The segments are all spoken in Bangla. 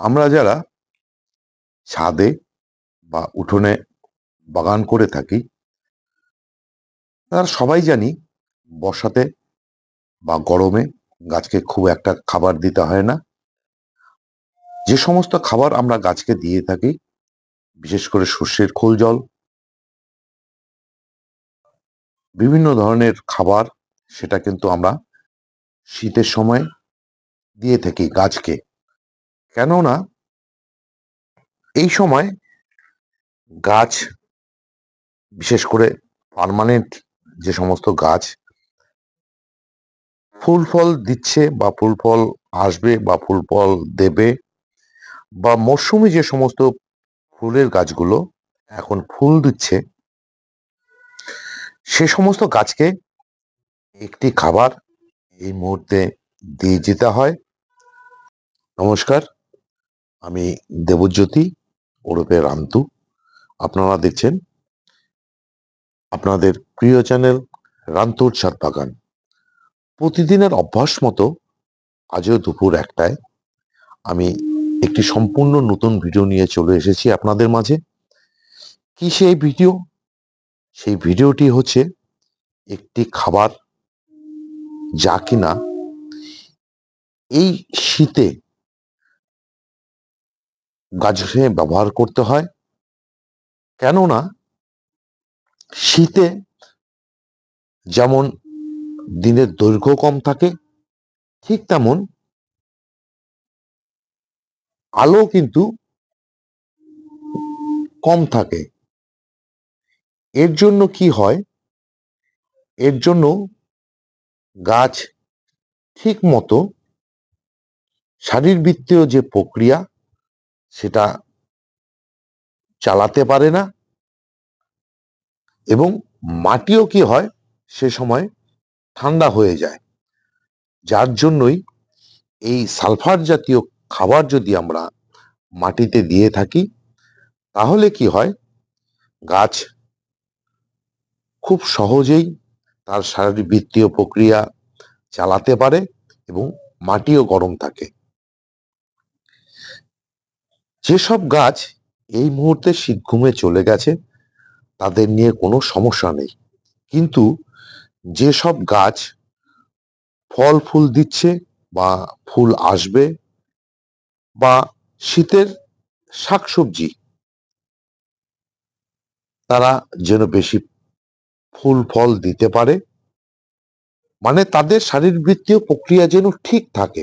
আমরা যারা ছাদে বা উঠোনে বাগান করে থাকি, তারা সবাই জানি বর্ষাতে বা গরমে গাছকে খুব একটা খাবার দিতে হয় না। যে সমস্ত খাবার আমরা গাছকে দিয়ে থাকি, বিশেষ করে সর্ষের খোল জল, বিভিন্ন ধরনের খাবার, সেটা কিন্তু আমরা শীতের সময় দিয়ে থাকি গাছকে। কেননা এই সময় গাছ, বিশেষ করে পার্মানেন্ট যে সমস্ত গাছ, ফুল ফল দিচ্ছে বা ফুল ফল আসবে বা ফুল ফল দেবে বা মরশুমি যে সমস্ত ফুলের গাছগুলো এখন ফুল দিচ্ছে, সে সমস্ত গাছকে একটি খাবার এই মুহূর্তে দিয়ে যেতে হয়। নমস্কার। আমি দেবজ্যোতি ওরফে রান্তু আপনারা দেখছেন আপনাদের প্রিয় চ্যানেল রান্তুর ছাদ বাগান। প্রতিদিনের অভ্যাস মতো আজও দুপুর একটায় আমি একটি সম্পূর্ণ নতুন ভিডিও নিয়ে চলে এসেছি আপনাদের মাঝে। কি সেই ভিডিও? সেই ভিডিওটি হচ্ছে একটি খাবার যা কিনা এই শীতে গাছে ব্যবহার করতে হয়। কেননা শীতে যেমন দিনের দৈর্ঘ্য কম থাকে, ঠিক তেমন আলো কিন্তু কম থাকে। এর জন্য কি হয়? এর জন্য গাছ ঠিক মতো শারীরবৃত্তীয় যে প্রক্রিয়া সেটা চালাতে পারে না এবং মাটিও কি হয়? সে সময় ঠান্ডা হয়ে যায়। যার জন্যই এই সালফার জাতীয় খাবার যদি আমরা মাটিতে দিয়ে থাকি, তাহলে কি হয়? গাছ খুব সহজেই তার শারীরবৃত্তীয় প্রক্রিয়া চালাতে পারে এবং মাটিও গরম থাকে। যেসব গাছ এই মুহূর্তে শীত ঘুমে চলে গেছে, তাদের নিয়ে কোনো সমস্যা নেই। কিন্তু যেসব গাছ ফল ফুল দিচ্ছে বা ফুল আসবে বা শীতের শাকসবজি, তারা যেন বেশি ফুল ফল দিতে পারে মানে তাদের শারীরবৃত্তীয় প্রক্রিয়া যেন ঠিক থাকে,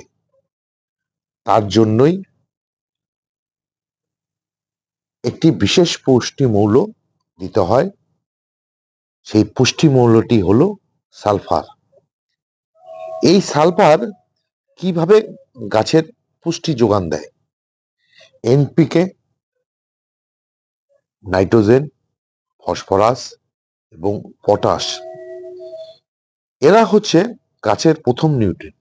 তার জন্যই একটি বিশেষ পুষ্টি মৌল দিতে হয়। সেই পুষ্টি মৌলটি হলো সালফার। এই সালফার কীভাবে গাছের পুষ্টি যোগান দেয়? এনপিকে নাইট্রোজেন, ফসফরাস এবং পটাশ। এরা হচ্ছে গাছের প্রথম নিউট্রিন।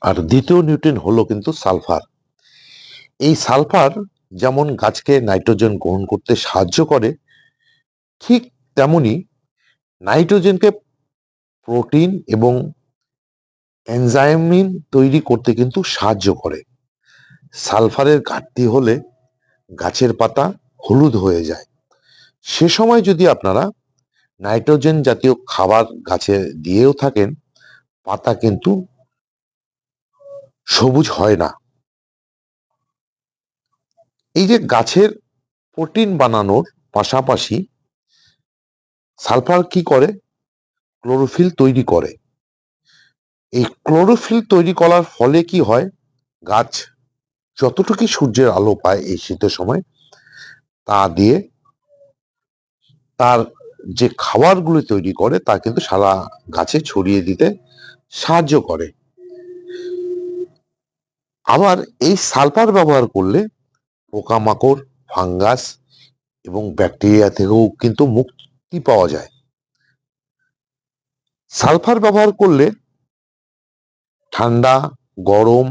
আর দ্বিতীয় নিউট্রিন হলো কিন্তু সালফার। এই সালফার যেমন গাছকে নাইট্রোজেন গ্রহণ করতে সাহায্য করে, ঠিক তেমনি নাইট্রোজেনকে প্রোটিন এবং এনজাইমিন তৈরি করতে কিন্তু সাহায্য করে। সালফারের ঘাটতি হলে গাছের পাতা হলুদ হয়ে যায়। সে সময় যদি আপনারা নাইট্রোজেন জাতীয় খাবার গাছে দিয়েও থাকেন, পাতা কিন্তু সবুজ হয় না। এই যে গাছের প্রোটিন বানানোর পাশাপাশি সালফার কি করে? ক্লোরোফিল তৈরি করে। এই ক্লোরোফিল তৈরি করার ফলে কি হয়? গাছ যতটুকু সূর্যের আলো পায় এই শীতের সময়, তা দিয়ে তার যে খাবারগুলো তৈরি করে, তা কিন্তু সারা গাছে ছড়িয়ে দিতে সাহায্য করে। আবার এই সালফার ব্যবহার করলে পোকামাকড়, ফাঙ্গাস এবং ব্যাকটেরিয়া থেকেও কিন্তু মুক্তি পাওয়া যায়। সালফার ব্যবহার করলে ঠান্ডা, গরম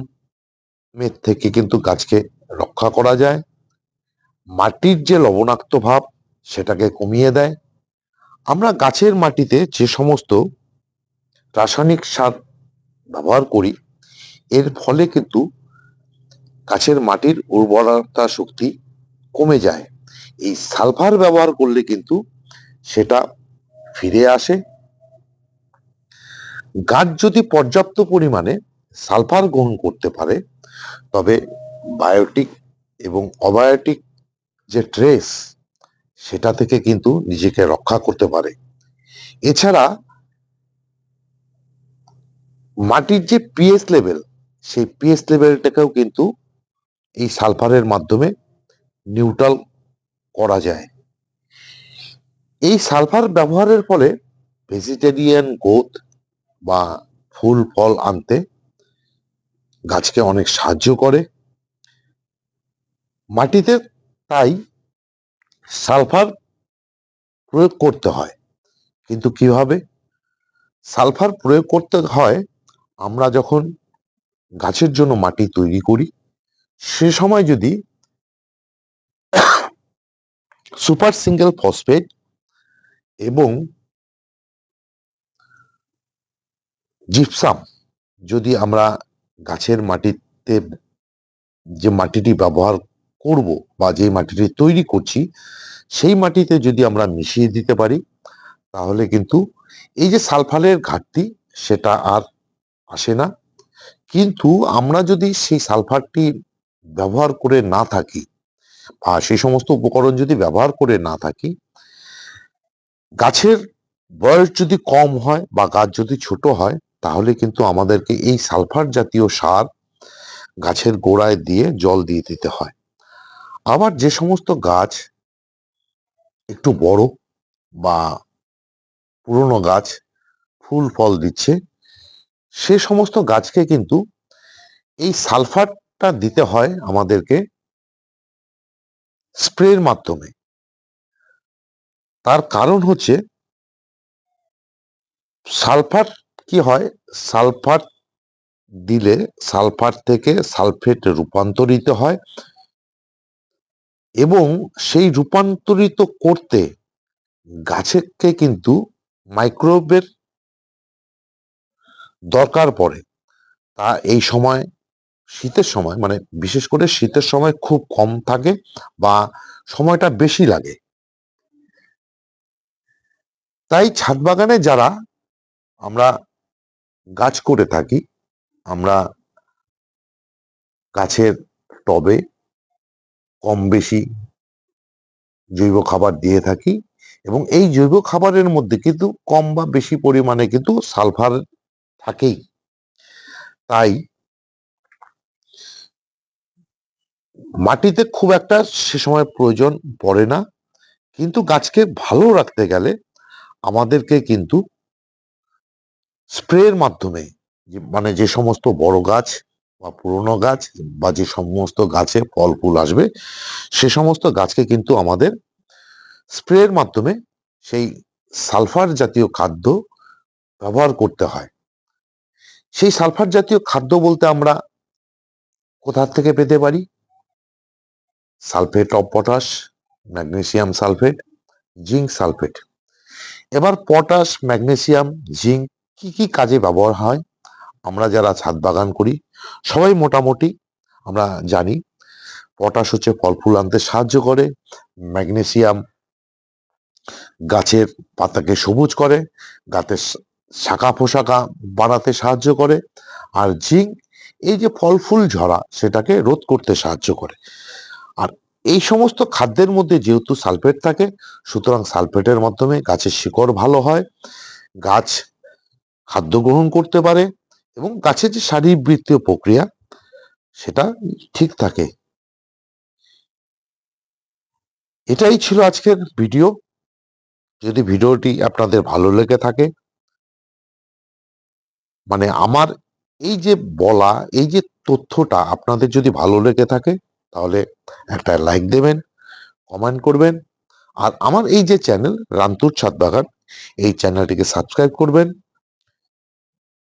এর থেকে কিন্তু গাছকে রক্ষা করা যায়। মাটির যে লবণাক্ত ভাব, সেটাকে কমিয়ে দেয়। আমরা গাছের মাটিতে যে সমস্ত রাসায়নিক সার ব্যবহার করি, এর ফলে কিন্তু গাছের মাটির উর্বরতা শক্তি কমে যায়। এই সালফার ব্যবহার করলে কিন্তু সেটা ফিরে আসে। গাছ যদি পর্যাপ্ত পরিমাণে সালফার গ্রহণ করতে পারে, তবে বায়োটিক এবং অবায়োটিক যে ট্রেস, সেটা থেকে কিন্তু নিজেকে রক্ষা করতে পারে। এছাড়া মাটির যে পিএস লেভেল সেই পিএস লেভেলটাকেও কিন্তু এই সালফারের মাধ্যমে নিউট্রাল করা যায়। এই সালফার ব্যবহারের ফলে ভেজিটেরিয়ান গ্রোথ বা ফুল ফল আনতে গাছকে অনেক সাহায্য করে। মাটিতে তাই সালফার প্রয়োগ করতে হয়। কিন্তু কীভাবে? সালফার প্রয়োগ করতে হয়, আমরা যখন গাছের জন্য মাটি তৈরি করি সে সময় যদি সুপার সিঙ্গেল ফসফেট এবং জিপসাম যদি আমরা গাছের মাটিতে যে মাটিটি ব্যবহার করব বা যে মাটিটি তৈরি করছি, সেই মাটিতে যদি আমরা মিশিয়ে দিতে পারি, তাহলে কিন্তু এই যে সালফারের ঘাটতি সেটা আর আসে না। কিন্তু আমরা যদি সেই সালফারটি ব্যবহার করে না থাকি বা সেই সমস্ত উপকরণ যদি ব্যবহার করে না থাকি, গাছের বয়স যদি কম হয় বা গাছ যদি ছোট হয়, তাহলে কিন্তু আমাদেরকে এই সালফার জাতীয় সার গাছের গোড়ায় দিয়ে জল দিয়ে দিতে হয়। আবার যে সমস্ত গাছ একটু বড় বা পুরনো গাছ ফুল ফল দিচ্ছে, সে সমস্ত গাছকে কিন্তু এই সালফারটা দিতে হয় আমাদেরকে স্প্রের মাধ্যমে। তার কারণ হচ্ছে সালফার কি হয়? সালফার দিলে সালফার থেকে সালফেট রূপান্তরিত হয় এবং সেই রূপান্তরিত করতে গাছকে কিন্তু মাইক্রোবের দরকার পড়ে। তা এই সময় শীতের সময় মানে বিশেষ করে শীতের সময় খুব কম থাকে বা সময়টা বেশি লাগে। তাই ছাদ বাগানে যারা আমরা গাছ করে থাকি, আমরা গাছের টবে কম বেশি জৈব খাবার দিয়ে থাকি এবং এই জৈব খাবারের মধ্যে কিন্তু কম বা বেশি পরিমাণে কিন্তু সালফার থাকেই। তাই মাটিতে খুব একটা সে সময় প্রয়োজন পড়ে না। কিন্তু গাছকে ভালো রাখতে গেলে আমাদেরকে কিন্তু স্প্রের মাধ্যমে মানে যে সমস্ত বড় গাছ বা পুরনো গাছ বা যে সমস্ত গাছে ফল, ফুল আসবে, সে সমস্ত গাছকে কিন্তু আমাদের স্প্রের মাধ্যমে সেই সালফার জাতীয় খাদ্য ব্যবহার করতে হয়। সেই সালফার জাতীয় খাদ্য বলতে আমরা কোথা থেকে পেতে পারি? Sulphate of potash, magnesium sulphate, zinc sulphate. এবার পটাশ, ম্যাগনেসিয়াম, জিঙ্ক কি কি কাজে ব্যবহার হয়? আমরা যারা ছাদ বাগান করি, সবাই মোটামুটি আমরা জানি, পটাশ হচ্ছে ফল ফুল আনতে সাহায্য করে, ম্যাগনেসিয়াম গাছের পাতাকে সবুজ করে গাছের শাখা পোশাকা বাড়াতে সাহায্য করে, আর জিঙ্ক এই যে ফল ফুল ঝরা, সেটাকে রোধ করতে সাহায্য করে। এই সমস্ত খাদ্যের মধ্যে যেহেতু সালফেট থাকে, সুতরাং সালফেটের মাধ্যমে গাছের শিকড় ভালো হয়, গাছ খাদ্য গ্রহণ করতে পারে এবং গাছের যে শারীরবৃত্তীয় প্রক্রিয়া, সেটা ঠিক থাকে। এটাই ছিল আজকের ভিডিও। যদি ভিডিওটি আপনাদের ভালো লেগে থাকে মানে আমার এই যে বলা, এই যে তথ্যটা আপনাদের যদি ভালো লেগে থাকে তাহলে একটা লাইক দেবেন কমেন্ট করবেন। আর আমার এই যে চ্যানেল রান্তুর ছাদ বাগান এই চ্যানেলটিকে সাবস্ক্রাইব করবেন।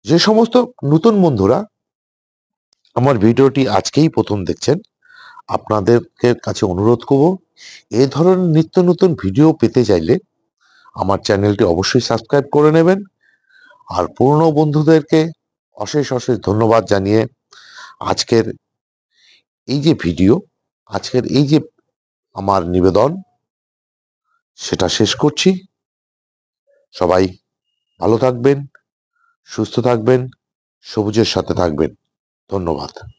যে সমস্ত নতুন বন্ধুরা আমার ভিডিওটি আজকেই প্রথম দেখছেন, আপনাদেরকে কাছে অনুরোধ করব, এ ধরনের নিত্য নতুন ভিডিও পেতে চাইলে আমার চ্যানেলটি অবশ্যই সাবস্ক্রাইব করে নেবেন। আর পুরনো বন্ধুদেরকে অশেষ অশেষ ধন্যবাদ জানিয়ে আজকের এই যে ভিডিও, আজকের এই যে আমার নিবেদন, সেটা শেষ করছি। সবাই ভালো থাকবেন, সুস্থ থাকবেন, সবুজের সাথে থাকবেন। ধন্যবাদ।